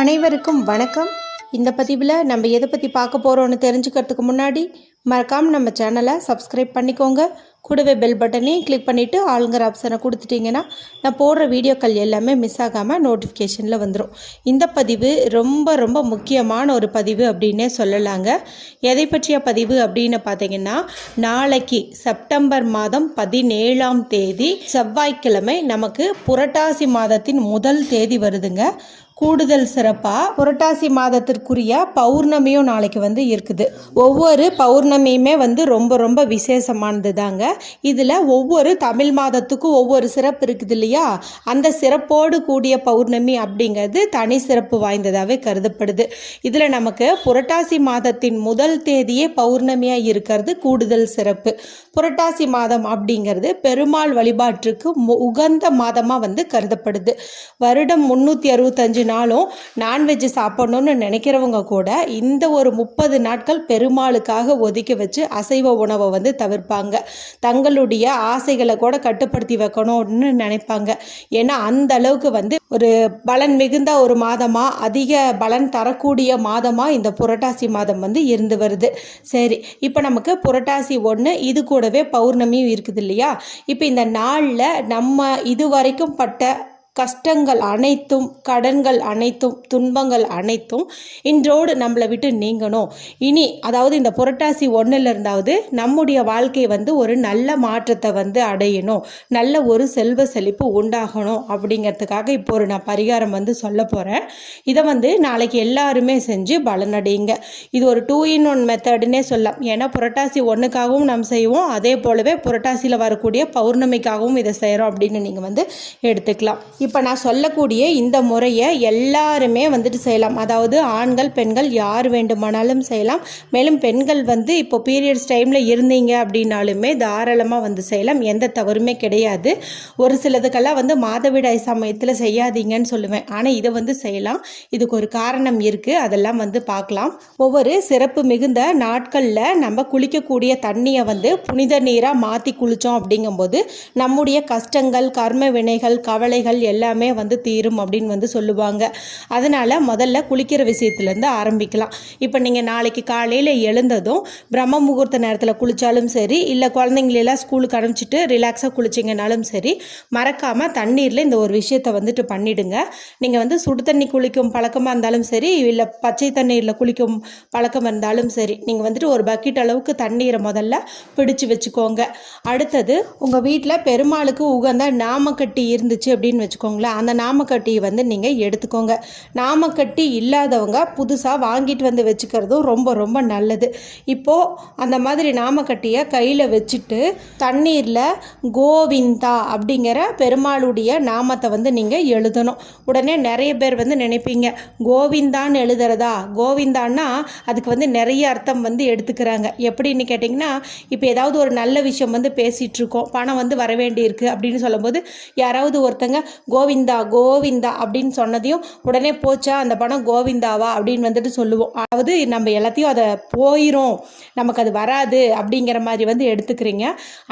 அனைவருக்கும் வணக்கம். இந்த பதிவில் நம்ம எதை பற்றி பார்க்க போகிறோன்னு தெரிஞ்சுக்கிறதுக்கு முன்னாடி மறக்காமல் நம்ம சேனலை சப்ஸ்கிரைப் பண்ணிக்கோங்க. கூடவே பெல் பட்டனையும் கிளிக் பண்ணிவிட்டு ஆளுங்கிற ஆப்ஷனை கொடுத்துட்டிங்கன்னா நான் போடுற வீடியோக்கள் எல்லாமே மிஸ் ஆகாமல் நோட்டிஃபிகேஷனில் வந்துடும் இந்த பதிவு ரொம்ப ரொம்ப முக்கியமான ஒரு பதிவு அப்படின்னே சொல்லலாங்க. எதை பற்றிய பதிவு அப்படின்னு பார்த்தீங்கன்னா நாளைக்கு செப்டம்பர் மாதம் பதினேழாம் தேதி செவ்வாய்க்கிழமை நமக்கு புரட்டாசி மாதத்தின் முதல் தேதி வருதுங்க. கூடுதல் சிறப்பாக புரட்டாசி மாதத்திற்குரிய பௌர்ணமியும் நாளைக்கு வந்து இருக்குது. ஒவ்வொரு பௌர்ணமியுமே வந்து ரொம்ப ரொம்ப விசேஷமானது தாங்க இதில் ஒவ்வொரு தமிழ் மாதத்துக்கும் ஒவ்வொரு சிறப்பு இருக்குது இல்லையா? அந்த சிறப்போடு கூடிய பௌர்ணமி அப்படிங்கிறது தனி சிறப்பு வாய்ந்ததாகவே கருதப்படுது. இதில் நமக்கு புரட்டாசி மாதத்தின் முதல் தேதியே பௌர்ணமியாக இருக்கிறது கூடுதல் சிறப்பு. புரட்டாசி மாதம் அப்படிங்கிறது பெருமாள் வழிபாட்டிற்கு மு- உகந்த மாதமாக வந்து கருதப்படுது. வருடம் முந்நூற்றி அறுபத்தஞ்சு நாளும் நான்வெஜ் சாப்பிடணும்னு நினைக்கிறவங்க கூட இந்த ஒரு முப்பது நாட்கள் பெருமாளுக்காக ஒதுக்கி வச்சு அசைவ உணவை வந்து தவிர்ப்பாங்க. தங்களுடைய ஆசைகளை கூட கட்டுப்படுத்தி வைக்கணும்னு நினைப்பாங்க. ஏன்னா அந்த அளவுக்கு வந்து ஒரு பலன் மிகுந்த ஒரு மாதமாக அதிக பலன் தரக்கூடிய மாதமாக இந்த புரட்டாசி மாதம் வந்து இருந்து வருது. சரி இப்போ நமக்கு புரட்டாசி ஒன்று இது கூடவே பௌர்ணமியும் இருக்குது இல்லையா? இப்போ இந்த நாளில் நம்ம இது வரைக்கும் பட்ட கஷ்டங்கள் அனைத்தும் கடன்கள் அனைத்தும் துன்பங்கள் அனைத்தும் இன்றோடு நம்மளை விட்டு நீங்கணும். இனி அதாவது இந்த புரட்டாசி ஒன்றில் இருந்தாவது நம்முடைய வாழ்க்கை வந்து ஒரு நல்ல மாற்றத்தை வந்து அடையணும். நல்ல ஒரு செல்வ செழிப்பு உண்டாகணும் அப்படிங்கிறதுக்காக இப்போ ஒரு நான் பரிகாரம் வந்து சொல்ல போகிறேன் இதை வந்து நாளைக்கு எல்லாருமே செஞ்சு பலனடையுங்க. இது ஒரு டூ இன் ஒன் மெத்தடுன்னே சொல்லலாம். ஏன்னா புரட்டாசி ஒன்றுக்காகவும் நாம் செய்வோம். அதே போலவே புரட்டாசியில் வரக்கூடிய பௌர்ணமிக்காகவும் இதை செய்கிறோம் அப்படின்னு நீங்கள் வந்து எடுத்துக்கலாம். இப்போ நான் சொல்லக்கூடிய இந்த முறையை எல்லாருமே வந்துட்டு செய்யலாம். அதாவது ஆண்கள் பெண்கள் யார் வேண்டுமானாலும் செய்யலாம். மேலும் பெண்கள் வந்து இப்போ பீரியட்ஸ் டைமில் இருந்தீங்க அப்படின்னாலுமே தாராளமாக வந்து செய்யலாம். எந்த தவறுமே கிடையாது. ஒரு சிலதுக்கெல்லாம் வந்து மாதவிடாய் சமயத்தில் செய்யாதீங்கன்னு சொல்லுவேன். ஆனால் இதை வந்து செய்யலாம். இதுக்கு ஒரு காரணம் இருக்குது அதெல்லாம் வந்து பார்க்கலாம். ஒவ்வொரு சிறப்பு மிகுந்த நாட்களில் நம்ம குளிக்கக்கூடிய தண்ணியை வந்து புனித நீராக மாற்றி குளித்தோம் அப்படிங்கும்போது நம்முடைய கஷ்டங்கள் கர்ம வினைகள் கவலைகள் எல்லாமே வந்து தீரும் அப்படின்னு வந்து சொல்லுவாங்க. அதனால் முதல்ல குளிக்கிற விஷயத்துலேருந்து ஆரம்பிக்கலாம். இப்போ நீங்கள் நாளைக்கு காலையில் எழுந்ததும் பிரம்ம முகூர்த்த நேரத்தில் குளித்தாலும் சரி இல்லை குழந்தைங்களெல்லாம் ஸ்கூலுக்கு அனுப்பிச்சிட்டு ரிலாக்ஸாக குளிச்சிங்கனாலும் சரி மறக்காமல் தண்ணீரில் இந்த ஒரு விஷயத்தை வந்துட்டு பண்ணிடுங்க. நீங்கள் வந்து சுடு தண்ணி குளிக்கும் பழக்கமாக இருந்தாலும் சரி இல்லை பச்சை தண்ணீரில் குளிக்கும் பழக்கம் இருந்தாலும் சரி நீங்கள் வந்துட்டு ஒரு பக்கெட் அளவுக்கு தண்ணீரை முதல்ல பிடிச்சு வச்சுக்கோங்க. அடுத்தது உங்கள் வீட்டில் பெருமாளுக்கு உகந்த நாமக்கட்டி இருந்துச்சு அப்படின்னு வச்சுக்கோங்க. வச்சுக்கோங்களேன். அந்த நாமக்கட்டியை வந்து நீங்கள் எடுத்துக்கோங்க. நாமக்கட்டி இல்லாதவங்க புதுசாக வாங்கிட்டு வந்து வச்சுக்கிறதும் ரொம்ப ரொம்ப நல்லது. இப்போது அந்த மாதிரி நாமக்கட்டியை கையில் வச்சுட்டு தண்ணீரில் கோவிந்தா அப்படிங்கிற பெருமாளுடைய நாமத்தை வந்து நீங்கள் எழுதணும். உடனே நிறைய பேர் வந்து நினைப்பீங்க கோவிந்தான்னு எழுதுறதா? கோவிந்தான்னா அதுக்கு வந்து நிறைய அர்த்தம் வந்து எடுத்துக்கிறாங்க. எப்படின்னு கேட்டிங்கன்னா இப்போ ஏதாவது ஒரு நல்ல விஷயம் வந்து பேசிகிட்ருக்கோம் பணம் வந்து வர வேண்டியிருக்கு அப்படின்னு சொல்லும்போது யாராவது ஒருத்தங்க கோவிந்தா கோவிந்தா அப்படின்னு சொன்னதையும் உடனே போச்சா? அந்த பணம் கோவிந்தாவா அப்படின்னு வந்துட்டு சொல்லுவோம். அதாவது நம்ம எல்லாத்தையும் அதை போயிடும் நமக்கு அது வராது அப்படிங்கிற மாதிரி வந்து எடுத்துக்கிறீங்க.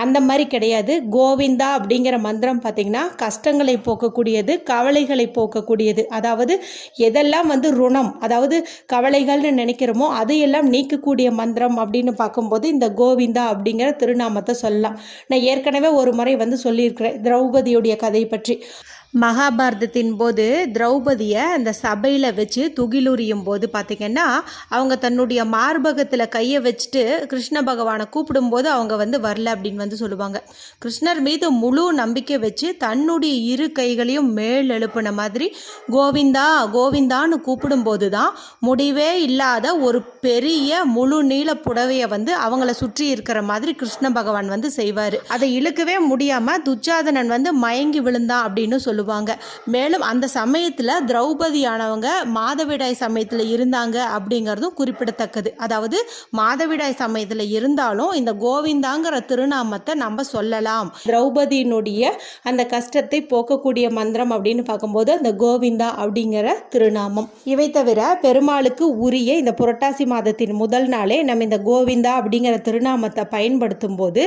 அந்த மாதிரி கிடையாது. கோவிந்தா அப்படிங்கிற மந்திரம் பார்த்தீங்கன்னா கஷ்டங்களை போக்கக்கூடியது கவலைகளை போக்கக்கூடியது. அதாவது எதெல்லாம் வந்து ருணம் அதாவது கவலைகள்னு நினைக்கிறோமோ அதையெல்லாம் நீக்கக்கூடிய மந்திரம் அப்படின்னு பார்க்கும்போது இந்த கோவிந்தா அப்படிங்கிற திருநாமத்தை சொல்லலாம். நான் ஏற்கனவே ஒரு முறை வந்து சொல்லியிருக்கிறேன் திரௌபதியுடைய கதை பற்றி. மகாபாரதத்தின் போது திரௌபதியை அந்த சபையில் வச்சு துகிலுரியும் போது பார்த்திங்கன்னா அவங்க தன்னுடைய மார்பகத்தில் கையை வச்சுட்டு கிருஷ்ண பகவானை கூப்பிடும்போது அவங்க வந்து வரல அப்படின்னு வந்து சொல்லுவாங்க. கிருஷ்ணர் மீது முழு நம்பிக்கை வச்சு தன்னுடைய இரு கைகளையும் மேல் எழுப்பின மாதிரி கோவிந்தா கோவிந்தான்னு கூப்பிடும்போது தான் முடிவே இல்லாத ஒரு பெரிய முழு நீள புடவையை வந்து அவங்கள சுற்றி இருக்கிற மாதிரி கிருஷ்ண பகவான் வந்து செய்வார். அதை இழுக்கவே முடியாமல் துச்சாதனன் வந்து மயங்கி விழுந்தான் அப்படின்னு சொல்லுவாங்க. மேலும் அந்த சமயத்தில் திரௌபதியானவங்க மாதவிடாய் சமயத்தில் இருந்தாங்க அப்படிங்கிறதும் குறிப்பிடத்தக்கது. அதாவது மாதவிடாய் சமயத்தில் இருந்தாலும் இந்த கோவிந்தாங்கிற திருநாமத்தை நம்ம சொல்லலாம். திரௌபதியினுடைய அந்த கஷ்டத்தை போக்கக்கூடிய மந்திரம் அப்படின்னு பார்க்கும்போது அந்த கோவிந்தா அப்படிங்கிற திருநாமம். இவை தவிர பெருமாளுக்கு உரிய இந்த புரட்டாசி மாதத்தின் முதல் நாளே நம்ம இந்த கோவிந்தா அப்படிங்கிற திருநாமத்தை பயன்படுத்தும் போது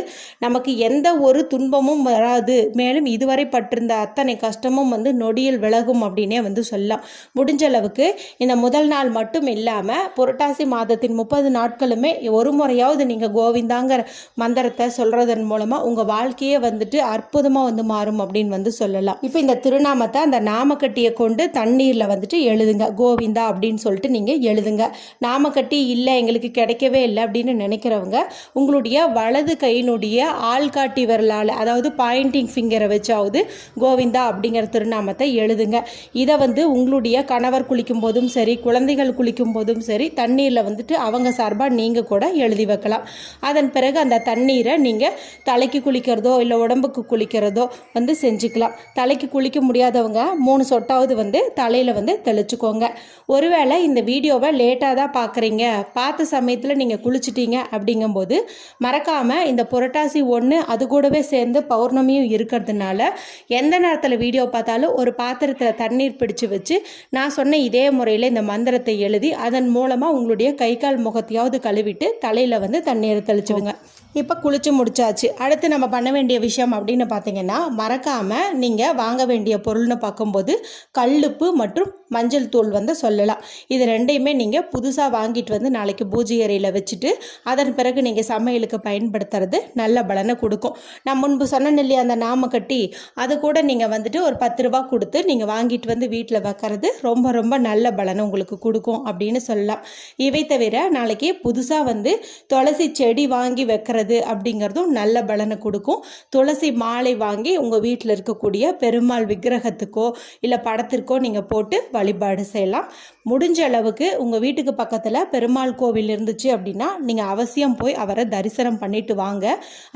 நமக்கு எந்த ஒரு துன்பமும் வராது. மேலும் இதுவரை பட்டிருந்த அத்தனை கஷ்டம் கஷ்டமும் வந்து நொடியில் விலகும் அப்படின்னே வந்து சொல்லலாம். முடிஞ்ச அளவுக்கு இந்த முதல் நாள் மட்டும் இல்லாமல் புரட்டாசி மாதத்தின் முப்பது நாட்களுமே ஒரு முறையாவது நீங்கள் கோவிந்தாங்கிற மந்திரத்தை சொல்கிறதன் மூலமாக உங்கள் வாழ்க்கையே வந்துட்டு அற்புதமாக வந்து மாறும் அப்படின்னு வந்து சொல்லலாம். இப்போ இந்த திருநாமத்தை அந்த நாமக்கட்டியை கொண்டு தண்ணீரில் வந்துட்டு எழுதுங்க. கோவிந்தா அப்படின்னு சொல்லிட்டு நீங்கள் எழுதுங்க. நாமக்கட்டி இல்லை எங்களுக்கு கிடைக்கவே இல்லை அப்படின்னு நினைக்கிறவங்க உங்களுடைய வலது கையினுடைய ஆள்காட்டி விரலால் அதாவது பாயிண்டிங் ஃபிங்கரை வச்சாவது கோவிந்தா அப்படிங்கிற திருநாமத்தை எழுதுங்க. இதை வந்து உங்களுடைய கணவர் குளிக்கும் போதும் சரி குழந்தைகள் குளிக்கும் போதும் சரி தண்ணீரில் வந்துட்டு அவங்க சார்பாக நீங்கள் கூட எழுதி வைக்கலாம். அதன் பிறகு அந்த தண்ணீரை நீங்கள் தலைக்கு குளிக்கிறதோ இல்லை உடம்புக்கு குளிக்கிறதோ வந்து செஞ்சுக்கலாம். தலைக்கு குளிக்க முடியாதவங்க மூணு சொட்டாவது வந்து தலையில் வந்து தெளிச்சுக்கோங்க. ஒருவேளை இந்த வீடியோவை லேட்டாக தான் பார்க்குறீங்க பார்த்த சமயத்தில் நீங்கள் குளிச்சிட்டீங்க அப்படிங்கும்போது மறக்காமல் இந்த புரட்டாசி ஒன்று அது கூடவே சேர்ந்து பௌர்ணமியும் இருக்கிறதுனால எந்த நேரத்தில் வீடியோ பார்த்தாலும் ஒரு பாத்திரத்தில் தண்ணீர் பிடிச்சு வச்சு நான் சொன்ன இதே முறையில் இந்த மந்திரத்தை எழுதி அதன் மூலமாக உங்களுடைய கை கால் முகத்தையாவது கழுவிட்டு தலையில் வந்து தண்ணீரை தெளிச்சுவோங்க இப்போ குளிச்சு முடிச்சாச்சு. அடுத்து நம்ம பண்ண வேண்டிய விஷயம் அப்படின்னு பார்த்தீங்கன்னா மறக்காமல் நீங்கள் வாங்க வேண்டிய பொருள்னு பார்க்கும்போது கல்லுப்பு மற்றும் மஞ்சள் தூள் வந்து சொல்லலாம். இது ரெண்டையுமே நீங்கள் புதுசாக வாங்கிட்டு வந்து நாளைக்கு பூஜை அறையில் வச்சுட்டு அதன் பிறகு நீங்கள் சமையலுக்கு பயன்படுத்துறது நல்ல பலனை கொடுக்கும். நான் முன்பு சொன்னேன் இல்லையா அந்த நாம கட்டி அது கூட நீங்கள் வந்துட்டு ஒரு பத்து ரூபா கொடுத்து நீங்கள் வாங்கிட்டு வந்து வீட்டில் வைக்கிறது ரொம்ப ரொம்ப நல்ல பலனை உங்களுக்கு கொடுக்கும் அப்படின்னு சொல்லலாம். இவை தவிர நாளைக்கு புதுசாக வந்து துளசி செடி வாங்கி வைக்கிறது அப்படிங்கிறதும் நல்ல பலனை கொடுக்கும். துளசி மாலை வாங்கி உங்கள் வீட்டில் இருக்கக்கூடிய பெருமாள் விக்கிரகத்துக்கோ இல்லை படத்திற்கோ நீங்கள் போட்டு வழிபாடு செய்யலாம். முடிஞ்ச அளவுக்கு உங்கள் வீட்டுக்கு பக்கத்தில் பெருமாள் கோவில் இருந்துச்சு அப்படின்னா நீங்கள் அவசியம் போய் அவரை தரிசனம் பண்ணிட்டு வாங்க.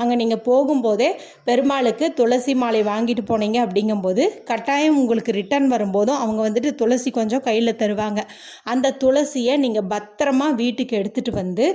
அங்கே நீங்கள் போகும்போதே பெருமாளுக்கு துளசி மாலை வாங்கிட்டு போனீங்க அப்படிங்கும்போது கட்டாயம் உங்களுக்கு ரிட்டர்ன் வரும்போதும் அவங்க வந்துட்டு துளசி கொஞ்சம் கையில் தருவாங்க. அந்த துளசியை நீங்கள் பத்திரமா வீட்டுக்கு எடுத்துகிட்டு வந்து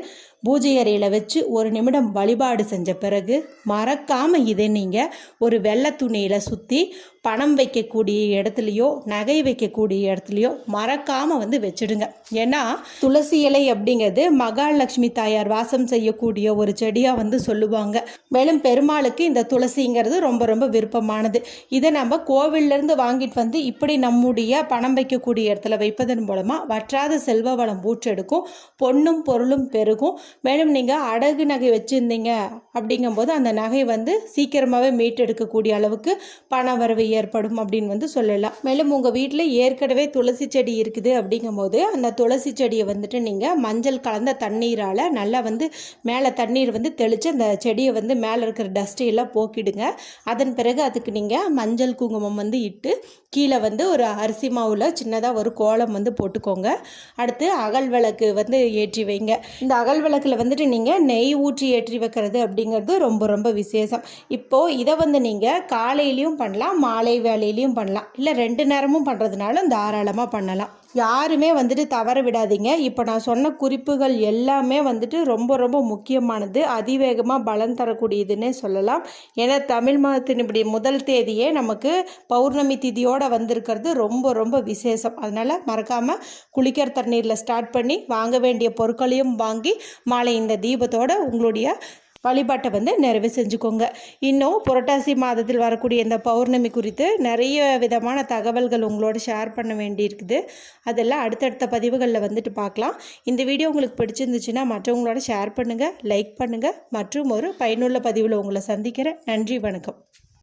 பூஜை அறையில் வச்சு ஒரு நிமிடம் வழிபாடு செஞ்ச பிறகு மறக்காமல் இதை நீங்கள் ஒரு வெள்ளை துணியில் சுற்றி பணம் வைக்கக்கூடிய இடத்துலையோ நகை வைக்கக்கூடிய இடத்துலையோ மறக்காமல் வந்து வச்சுடுங்க. ஏன்னா துளசி இலை அப்படிங்கிறது மகாலட்சுமி தாயார் வாசம் செய்யக்கூடிய ஒரு செடியாக வந்து சொல்லுவாங்க. மேலும் பெருமாளுக்கு இந்த துளசிங்கிறது ரொம்ப ரொம்ப விருப்பமானது. இதை நம்ம கோவில்லேருந்து வாங்கிட்டு வந்து இப்படி நம்முடைய பணம் வைக்கக்கூடிய இடத்துல வைப்பதன் மூலமாக வற்றாத செல்வ வளம் ஊற்றெடுக்கும் பொண்ணும் பொருளும் பெருகும். மேலும் நீங்கள் அடகு நகை வச்சுருந்தீங்க அப்படிங்கும்போது அந்த நகை வந்து சீக்கிரமாகவே மீட்டெடுக்கக்கூடிய அளவுக்கு பண வரவு ஏற்படும் அப்படின்னு வந்து சொல்லலாம். மேலும் உங்கள் வீட்டில் ஏற்கனவே துளசி செடி இருக்குது அப்படிங்கும்போது அந்த துளசி செடியை வந்துட்டு நீங்கள் மஞ்சள் கலந்த தண்ணீரால் நல்லா வந்து மேலே தண்ணீர் வந்து தெளித்து அந்த செடியை வந்து மேலே இருக்கிற டஸ்ட்டு எல்லாம் போக்கிடுங்க. அதன் பிறகு அதுக்கு நீங்கள் மஞ்சள் குங்குமம் வந்து இட்டு கீழே வந்து ஒரு அரிசி மாவில் சின்னதாக ஒரு கோலம் வந்து போட்டுக்கோங்க. அடுத்து அகல் விளக்கு வந்து ஏற்றி வைங்க. இந்த அகல் விளக்கில் வந்துட்டு நீங்கள் நெய் ஊற்றி ஏற்றி வைக்கிறது அப்படிங்கிறது ரொம்ப ரொம்ப விசேஷம். இப்போது இதை வந்து நீங்கள் காலையிலையும் பண்ணலாம் மாலை வேலையிலையும் பண்ணலாம். இல்லை ரெண்டு நேரமும் பண்ணுறதுனாலும் தாராளமாக பண்ணலாம். யாருமே வந்துட்டு தவற விடாதீங்க. இப்போ நான் சொன்ன குறிப்புகள் எல்லாமே வந்துட்டு ரொம்ப ரொம்ப முக்கியமானது. அதிவேகமாக பலன் தரக்கூடியதுன்னே சொல்லலாம். ஏன்னா தமிழ் மாதத்தின் இப்படி முதல் தேதியே நமக்கு பௌர்ணமி திதியோடு வந்திருக்கிறது ரொம்ப ரொம்ப விசேஷம். அதனால் மறக்காமல் குளிக்கிற தண்ணீரில் ஸ்டார்ட் பண்ணி வாங்க வேண்டிய பொருட்களையும் வாங்கி மாலை இந்த தீபத்தோட உங்களுடைய வழிபாட்டை வந்து நிறைவு செஞ்சுக்கோங்க. இன்னும் புரட்டாசி மாதத்தில் வரக்கூடிய இந்த பௌர்ணமி குறித்து நிறைய விதமான தகவல்கள் உங்களோட ஷேர் பண்ண வேண்டியிருக்குது. அதெல்லாம் அடுத்தடுத்த பதிவுகளில் வந்துட்டு பார்க்கலாம். இந்த வீடியோ உங்களுக்கு பிடிச்சிருந்துச்சுன்னா மற்றவங்களோட ஷேர் பண்ணுங்கள் லைக் பண்ணுங்கள் மற்றும் ஒரு பயனுள்ள பதிவில் உங்களை சந்திக்கிறேன். நன்றி வணக்கம்.